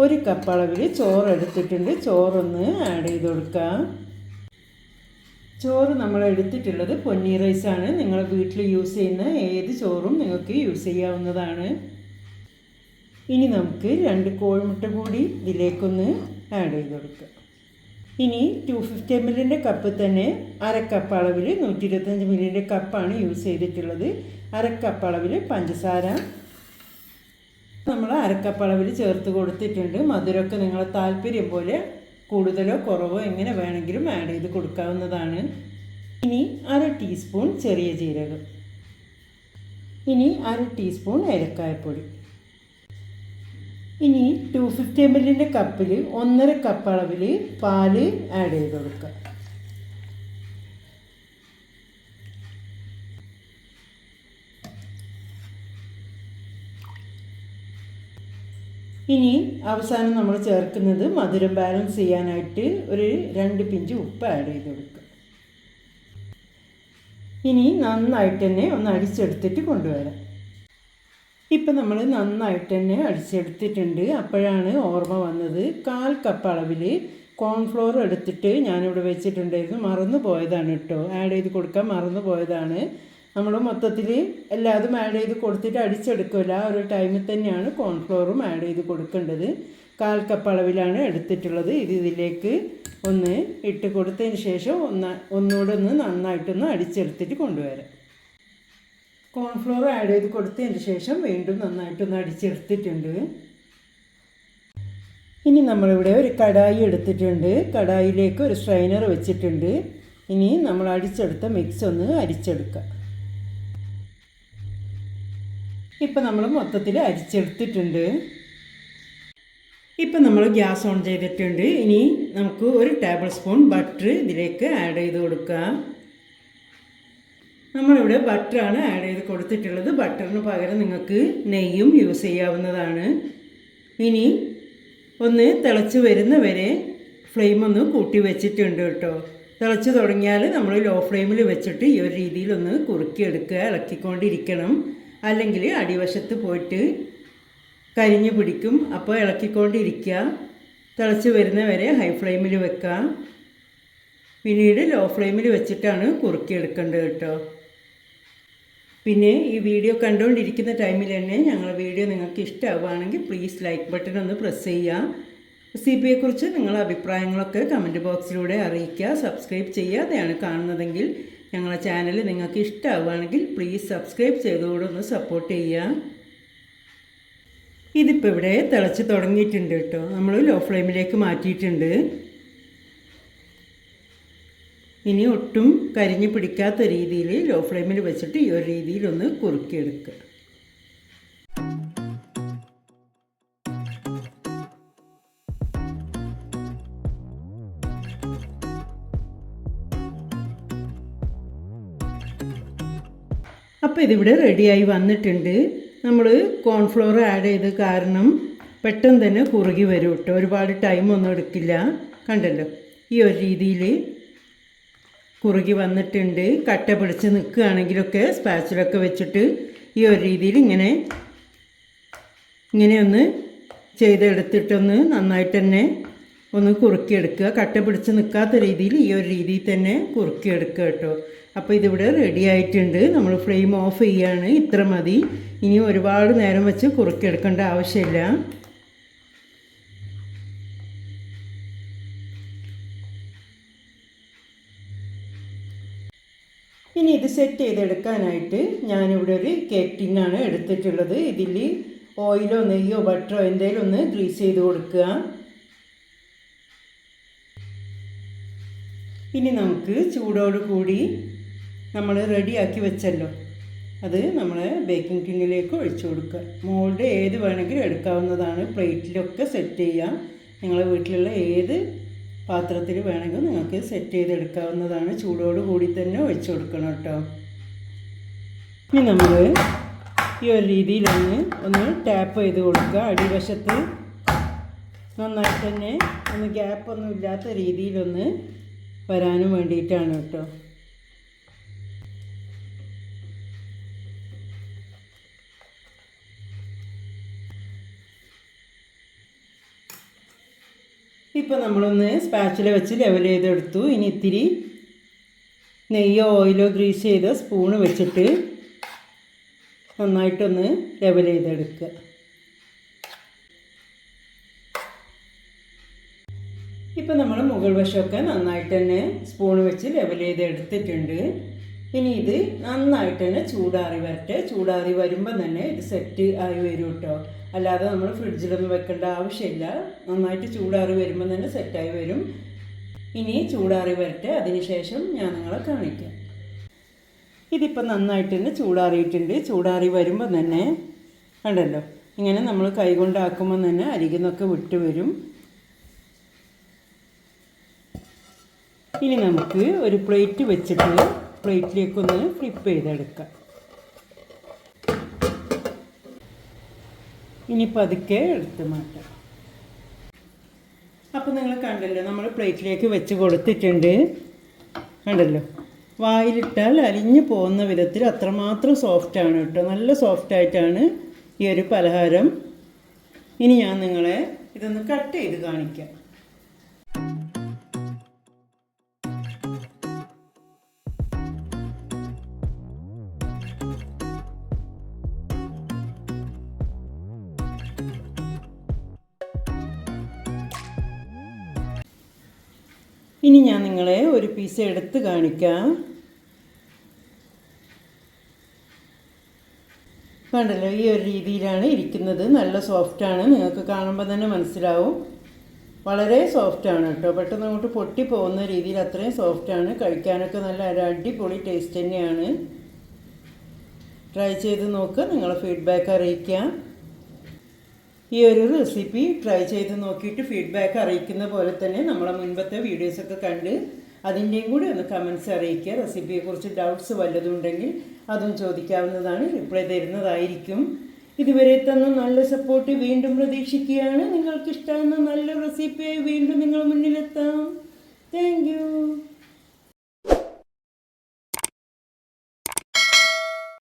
ഒരു കപ്പ് അളവിൽ ചോറ് എടുത്തിട്ടുണ്ട്. ചോറൊന്ന് ആഡ് ചെയ്ത് കൊടുക്കാം. ചോറ് നമ്മൾ എടുത്തിട്ടുള്ളത് പൊന്നി റൈസാണ് നിങ്ങൾ വീട്ടിൽ യൂസ് ചെയ്യുന്ന ഏത് ചോറും നിങ്ങൾക്ക് യൂസ് ചെയ്യാവുന്നതാണ്. ഇനി നമുക്ക് രണ്ട് കോഴിമുട്ട കൂടി ഇതിലേക്കൊന്ന് ആഡ് ചെയ്ത് കൊടുക്കാം. ഇനി ടു ഫിഫ്റ്റി എം എല്ലിന്റെ കപ്പ് തന്നെ അര കപ്പ് അളവിൽ നൂറ്റി ഇരുപത്തഞ്ച് മില്ലിന്റെ കപ്പാണ് യൂസ് ചെയ്തിട്ടുള്ളത്. അര കപ്പ് അളവിൽ പഞ്ചസാര നമ്മൾ അരക്കപ്പ് അളവിൽ ചേർത്ത് കൊടുത്തിട്ടുണ്ട്. മധുരമൊക്കെ നിങ്ങളെ താല്പര്യം പോലെ കൂടുതലോ കുറവോ എങ്ങനെ വേണമെങ്കിലും ആഡ് ചെയ്ത് കൊടുക്കാവുന്നതാണ്. ഇനി അര ടീസ്പൂൺ ചെറിയ ജീരകം. ഇനി അര ടീസ്പൂൺ ഏലക്കായപ്പൊടി. ഇനി ടു ഫിഫ്റ്റി എം എല്ലിന്റെ കപ്പിൽ ഒന്നര കപ്പ് അളവിൽ പാൽ ആഡ് ചെയ്ത് കൊടുക്കുക. ഇനി അവസാനം നമ്മൾ ചേർക്കുന്നത് മധുരം ബാലൻസ് ചെയ്യാനായിട്ട് ഒരു രണ്ട് പിഞ്ച് ഉപ്പ് ആഡ് ചെയ്ത് കൊടുക്കുക. ഇനി നന്നായിട്ട് തന്നെ ഒന്ന് അടിച്ചെടുത്തിട്ട് കൊണ്ടുവരാം. ഇപ്പം നമ്മൾ നന്നായിട്ട് തന്നെ അടിച്ചെടുത്തിട്ടുണ്ട്. അപ്പോഴാണ് ഓർമ്മ വന്നത് കാൽ കപ്പ് അളവിൽ കോൺഫ്ലോർ എടുത്തിട്ട് ഞാനിവിടെ വെച്ചിട്ടുണ്ടായിരുന്നു. മറന്നു പോയതാണ് കേട്ടോ ആഡ് ചെയ്ത് കൊടുക്കാൻ മറന്നു പോയതാണ് നമ്മൾ മൊത്തത്തിൽ എല്ലാതും ആഡ് ചെയ്ത് കൊടുത്തിട്ട് അടിച്ചെടുക്കില്ല ആ ഒരു ടൈമിൽ തന്നെയാണ് കോൺഫ്ലോറും ആഡ് ചെയ്ത് കൊടുക്കേണ്ടത്. കാൽ കപ്പ് അളവിലാണ് എടുത്തിട്ടുള്ളത്. ഇത് ഇതിലേക്ക് ഒന്ന് ഇട്ട് കൊടുത്തതിന് ശേഷം ഒന്ന് ഒന്നുകൂടെ ഒന്ന് നന്നായിട്ടൊന്ന് അടിച്ചെടുത്തിട്ട് കൊണ്ടുവരാം. കോൺഫ്ലോർ ആഡ് ചെയ്ത് കൊടുത്തതിന് ശേഷം വീണ്ടും നന്നായിട്ടൊന്ന് അടിച്ചെടുത്തിട്ടുണ്ട്. ഇനി നമ്മളിവിടെ ഒരു കടായി എടുത്തിട്ടുണ്ട്. കടായിലേക്ക് ഒരു സ്ട്രൈനർ വെച്ചിട്ടുണ്ട്. ഇനി നമ്മൾ അടിച്ചെടുത്ത മിക്സ് ഒന്ന് അരിച്ചെടുക്കുക ഇപ്പം നമ്മൾ മൊത്തത്തിൽ അരിച്ചെടുത്തിട്ടുണ്ട്. ഇപ്പം നമ്മൾ ഗ്യാസ് ഓൺ ചെയ്തിട്ടുണ്ട്. ഇനി നമുക്ക് ഒരു ടേബിൾ സ്പൂൺ ബട്ടർ ഇതിലേക്ക് ആഡ് ചെയ്ത് കൊടുക്കാം. നമ്മളിവിടെ ബട്ടറാണ് ആഡ് ചെയ്ത് കൊടുത്തിട്ടുള്ളത്. ബട്ടറിന് പകരം നിങ്ങൾക്ക് നെയ്യും യൂസ് ചെയ്യാവുന്നതാണ്. ഇനി ഒന്ന് തിളച്ച് വരുന്ന വരെ ഫ്ലെയിം ഒന്ന് കൂട്ടി വെച്ചിട്ടുണ്ട് കേട്ടോ. തിളച്ച് തുടങ്ങിയാൽ നമ്മൾ ലോ ഫ്ലെയിമിൽ വെച്ചിട്ട് ഈ ഒരു രീതിയിലൊന്ന് കുറുക്കിയെടുക്കുക ഇളക്കിക്കൊണ്ടിരിക്കണം. അല്ലെങ്കിൽ അടിവശത്ത് പോയിട്ട് കരിഞ്ഞ് പിടിക്കും. അപ്പോൾ ഇളക്കിക്കൊണ്ടിരിക്കുക. തിളച്ച് വരുന്ന വരെ ഹൈ ഫ്ലെയിമിൽ വെക്കുക. പിന്നീട് ലോ ഫ്ലെയിമിൽ വെച്ചിട്ടാണ് കുറുക്കിയെടുക്കേണ്ടത് കേട്ടോ. പിന്നെ ഈ വീഡിയോ കണ്ടുകൊണ്ടിരിക്കുന്ന ടൈമിൽ തന്നെ ഞങ്ങളുടെ വീഡിയോ നിങ്ങൾക്ക് ഇഷ്ടമാവുകയാണെങ്കിൽ പ്ലീസ് ലൈക്ക് ബട്ടൺ ഒന്ന് പ്രസ് ചെയ്യുക. റെസിപ്പിയെക്കുറിച്ച് നിങ്ങളുടെ അഭിപ്രായങ്ങളൊക്കെ കമന്റ് ബോക്സിലൂടെ അറിയിക്കുക. സബ്സ്ക്രൈബ് ചെയ്യാതെയാണ് കാണുന്നതെങ്കിൽ ഞങ്ങളുടെ ചാനൽ നിങ്ങൾക്ക് ഇഷ്ടമാവുകയാണെങ്കിൽ പ്ലീസ് സബ്സ്ക്രൈബ് ചെയ്തുകൂടെ ഒന്ന് സപ്പോർട്ട് ചെയ്യുക. ഇതിപ്പോൾ ഇവിടെ തിളച്ച് തുടങ്ങിയിട്ടുണ്ട് കേട്ടോ. നമ്മൾ ലോ ഫ്ലെയിമിലേക്ക് മാറ്റിയിട്ടുണ്ട്. ഇനി ഒട്ടും കരിഞ്ഞ് പിടിക്കാത്ത രീതിയിൽ ലോ ഫ്ലെയിമിൽ വെച്ചിട്ട് ഈ ഒരു രീതിയിലൊന്ന് കുറുക്കിയെടുക്കുക. അപ്പോൾ ഇതിവിടെ റെഡിയായി വന്നിട്ടുണ്ട്. നമ്മൾ കോൺഫ്ലോർ ആഡ് ചെയ്ത് കാരണം പെട്ടെന്ന് തന്നെ കുറുകി വരും കേട്ടോ ഒരുപാട് ടൈമൊന്നും എടുക്കില്ല. കണ്ടല്ലോ? ഈ ഒരു രീതിയിൽ കുറുകി വന്നിട്ടുണ്ട്. കട്ട പിടിച്ച് നിൽക്കുകയാണെങ്കിലൊക്കെ സ്പാച്ചിലൊക്കെ വെച്ചിട്ട് ഈ ഒരു രീതിയിൽ ഇങ്ങനെ ഇങ്ങനെ ഒന്ന് ചെയ്തെടുത്തിട്ടൊന്ന് നന്നായിട്ട് തന്നെ ഒന്ന് കുറുക്കിയെടുക്കുക. കട്ട പിടിച്ച് നിൽക്കാത്ത രീതിയിൽ ഈ ഒരു രീതിയിൽ തന്നെ കുറുക്കിയെടുക്കുക കേട്ടോ. അപ്പോൾ ഇതിവിടെ റെഡി ആയിട്ടുണ്ട്. നമ്മൾ ഫ്ലെയിം ഓഫ് ചെയ്യാണ്. ഇത്ര മതി. ഇനി ഒരുപാട് നേരം വെച്ച് കുറുക്കിയെടുക്കേണ്ട ആവശ്യമില്ല. ഇനി ഇത് സെറ്റ് ചെയ്തെടുക്കാനായിട്ട് ഞാനിവിടെ ഒരു കേക്ക് ടിന്നാണ് എടുത്തിട്ടുള്ളത് ഇതിൽ ഓയിലോ നെയ്യോ ബട്ടറോ എന്തെങ്കിലും ഒന്ന് ഗ്രീസ് ചെയ്ത് കൊടുക്കുക. ഇനി നമുക്ക് ചൂടോട് കൂടി നമ്മൾ റെഡിയാക്കി വെച്ചല്ലോ. അത് നമ്മൾ ബേക്കിംഗ് ടിന്നിലേക്ക് ഒഴിച്ചു കൊടുക്കുക. മോൾഡ് ഏത് വേണമെങ്കിലും എടുക്കാവുന്നതാണ്. പ്ലേറ്റിലൊക്കെ സെറ്റ് ചെയ്യാം നിങ്ങളെ വീട്ടിലുള്ള ഏത് പാത്രത്തിൽ വേണമെങ്കിൽ നിങ്ങൾക്ക് സെറ്റ് ചെയ്തെടുക്കാവുന്നതാണ്. ചൂടോട് കൂടി തന്നെ ഒഴിച്ചു കൊടുക്കണം കേട്ടോ. ഇനി നമ്മൾ ഈ ഒരു രീതിയിലൊന്ന് ഒന്ന് ടാപ്പ് ചെയ്ത് കൊടുക്കുക. അടിവശത്ത് നന്നായിട്ട് തന്നെ ഒന്ന് ഗ്യാപ്പൊന്നും ഇല്ലാത്ത രീതിയിലൊന്ന് വരാനും വേണ്ടിയിട്ടാണ് കേട്ടോ. ഇപ്പോൾ നമ്മളൊന്ന് സ്പാച്ചില വെച്ച് ലെവൽ ചെയ്തെടുത്തു. ഇനി ഇത്തിരി നെയ്യോ ഓയിലോ ഗ്രീസ് ചെയ്ത സ്പൂണ് വെച്ചിട്ട് നന്നായിട്ടൊന്ന് ലെവൽ ചെയ്തെടുക്കുക. ഇപ്പം നമ്മൾ മുകൾ വശമൊക്കെ നന്നായിട്ട് തന്നെ സ്പൂൺ വെച്ച് ലെവൽ ചെയ്ത് എടുത്തിട്ടുണ്ട് ഇനി ഇത് നന്നായിട്ട് തന്നെ ചൂടാറി വരട്ടെ. ചൂടാറി വരുമ്പോൾ തന്നെ ഇത് സെറ്റ് ആയി വരും കേട്ടോ അല്ലാതെ നമ്മൾ ഫ്രിഡ്ജിലൊന്നും വെക്കേണ്ട ആവശ്യമില്ല. നന്നായിട്ട് ചൂടാറി വരുമ്പോൾ തന്നെ സെറ്റായി വരും. ഇനി ചൂടാറി വരട്ടെ. അതിനുശേഷം ഞാൻ നിങ്ങളെ കാണിക്കാം. ഇതിപ്പോൾ നന്നായിട്ട് തന്നെ ചൂടാറിയിട്ടുണ്ട്. ചൂടാറി വരുമ്പോൾ തന്നെ കണ്ടല്ലോ? ഇങ്ങനെ നമ്മൾ കൈകൊണ്ടാക്കുമ്പോൾ തന്നെ അരികുന്നൊക്കെ വിട്ട് വരും. ഇനി നമുക്ക് ഒരു പ്ലേറ്റ് വെച്ചിട്ട് പ്ലേറ്റിലേക്കൊന്ന് ഫ്ലിപ്പ് ചെയ്തെടുക്കാം. ഇനി പതുക്കെ എടുത്ത് മാറ്റാം. അപ്പോൾ നിങ്ങൾ കണ്ടല്ലോ നമ്മൾ പ്ലേറ്റിലേക്ക് വെച്ച് കൊടുത്തിട്ടുണ്ട്. കണ്ടല്ലോ? വായിലിട്ടാൽ അലിഞ്ഞു പോകുന്ന വിധത്തിൽ അത്രമാത്രം സോഫ്റ്റാണ് കേട്ടോ. നല്ല സോഫ്റ്റായിട്ടാണ് ഈ ഒരു പലഹാരം. ഇനി ഞാൻ നിങ്ങളെ ഇതൊന്ന് കട്ട് ചെയ്ത് കാണിക്കാം. ഇനി ഞാൻ നിങ്ങളെ ഒരു പീസ് എടുത്ത് കാണിക്കാം. കണ്ടല്ലോ ഈ ഒരു രീതിയിലാണ് ഇരിക്കുന്നത്. നല്ല സോഫ്റ്റാണ് നിങ്ങൾക്ക് കാണുമ്പോൾ തന്നെ മനസ്സിലാവും. വളരെ സോഫ്റ്റാണ് കേട്ടോ. പെട്ടെന്ന് അങ്ങോട്ട് പൊട്ടി പോകുന്ന രീതിയിൽ അത്രയും സോഫ്റ്റാണ് കഴിക്കാനൊക്കെ നല്ല ഒരു അടിപൊളി ടേസ്റ്റ് തന്നെയാണ്. ട്രൈ ചെയ്ത് നോക്കുക നിങ്ങളെ ഫീഡ്ബാക്ക് അറിയിക്കാം. ഈ ഒരു റെസിപ്പി ട്രൈ ചെയ്ത് നോക്കിയിട്ട് ഫീഡ്ബാക്ക് അറിയിക്കുന്ന പോലെ തന്നെ നമ്മളെ മുൻപത്തെ വീഡിയോസൊക്കെ കണ്ട് അതിന്റെയും കൂടി ഒന്ന് കമൻസ് അറിയിക്കുക. റെസിപ്പിയെക്കുറിച്ച് ഡൗട്ട്സ് വല്ലതുണ്ടെങ്കിൽ അതും ചോദിക്കാവുന്നതാണ്. റിപ്ലൈ തരുന്നതായിരിക്കും. ഇതുവരെ തന്ന നല്ല സപ്പോർട്ട് വീണ്ടും പ്രതീക്ഷിക്കുകയാണ്. നിങ്ങൾക്ക് നല്ല റെസിപ്പിയായി വീണ്ടും നിങ്ങൾ മുന്നിലെത്താം. താങ്ക്